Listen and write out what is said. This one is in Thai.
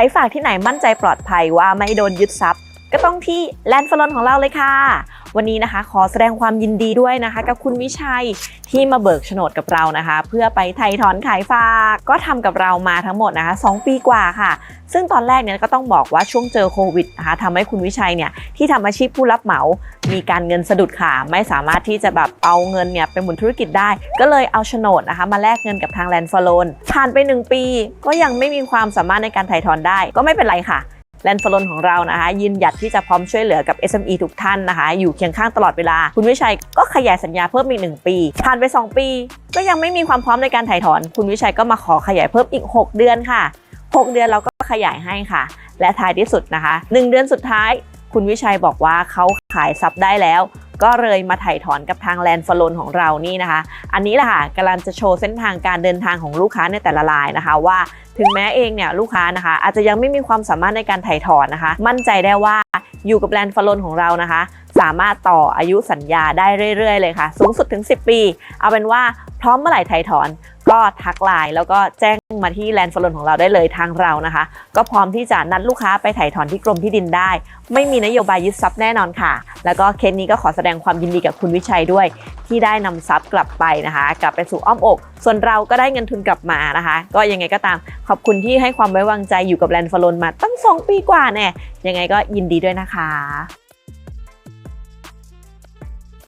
รฝากที่ไหนมั่นใจปลอดภัยว่าไม่โดนยึดทรัพย์ ก็ต้องที่แลนด์ฟลอนของเราเลยค่ะ วันนี้นะคะ ขอแสดงความยินดีด้วยนะคะ กับคุณวิชัยที่มาเบิกโฉนดกับเรานะคะ เพื่อไปไถ่ถอนขายฝาก ก็ทำกับเรามาทั้งหมดนะคะ2ปีกว่าค่ะ ซึ่งตอนแรกเนี่ยก็ต้องบอกว่าช่วงเจอโควิดนะคะทำให้คุณวิชัยเนี่ยที่ทำอาชีพผู้รับเหมา มีการเงินสะดุดค่ะ ไม่สามารถที่จะแบบเอาเงินเนี่ยไปหมุนธุรกิจได้ ก็เลยเอาโฉนดนะคะ มาแลกเงินกับทางแลนด์ฟลอนผ่านไป 1 ปี ก็ยังไม่มีความสามารถในการถ่ายถอนได้ ก็ไม่เป็นไรค่ะ แลนด์ฟลอนของเรานะคะ ยืนหยัดที่จะพร้อมช่วยเหลือกับ SME ทุกท่านนะคะ อยู่เคียงข้างตลอดเวลา คุณวิชัยก็ขยายสัญญาเพิ่มอีก 1 ปี ผ่านไป 2 ปี ก็ยังไม่มีความพร้อมในการถ่ายถอน คุณวิชัยก็มาขอขยายเพิ่มอีก 6 เดือนค่ะ 6 เดือนเราก็ขยายให้ค่ะ และท้ายที่สุดนะคะ 1 เดือนสุดท้าย คุณวิชัยบอกว่าเขาขายทรัพย์ได้แล้ว ก็เลยมาถ่ายถอนกับทางแลนด์ฟลอนของเรานี่นะคะ อันนี้แหละค่ะกำลังจะโชว์เส้นทางการเดินทางของลูกค้าในแต่ละรายนะคะว่าถึงแม้เองเนี่ยลูกค้านะคะ อาจจะยังไม่มีความสามารถในการถ่ายถอนนะคะ มั่นใจได้ว่าอยู่กับแลนด์ฟลอนของเรานะคะ สามารถต่ออายุสัญญาได้เรื่อยๆเลยค่ะ สูงสุดถึง 10 ปี เอาเป็นว่าพร้อมเมื่อไหร่ถ่ายถอน ก็ทักไลน์แล้วก็แจ้งมาที่แลนด์ฟลอนของเราได้เลยทางเรานะคะ ก็พร้อมที่จะนัดลูกค้าไปถ่ายถอนที่กรมที่ดินได้ ไม่มีนโยบายยึดทรัพย์แน่นอนค่ะ แล้วก็เคสนี้ก็ขอแสดงความยินดีกับคุณวิชัยด้วย ที่ได้นำทรัพย์กลับไปนะคะ กลับไปสู่อ้อมอก ส่วนเราก็ได้เงินทุนกลับมานะคะ ก็ยังไงก็ตามขอบคุณที่ให้ความไว้วางใจอยู่กับแลนด์ฟลอนมาตั้ง 2 ปีกว่าแน่ยังไงก็ยินดีด้วยนะคะ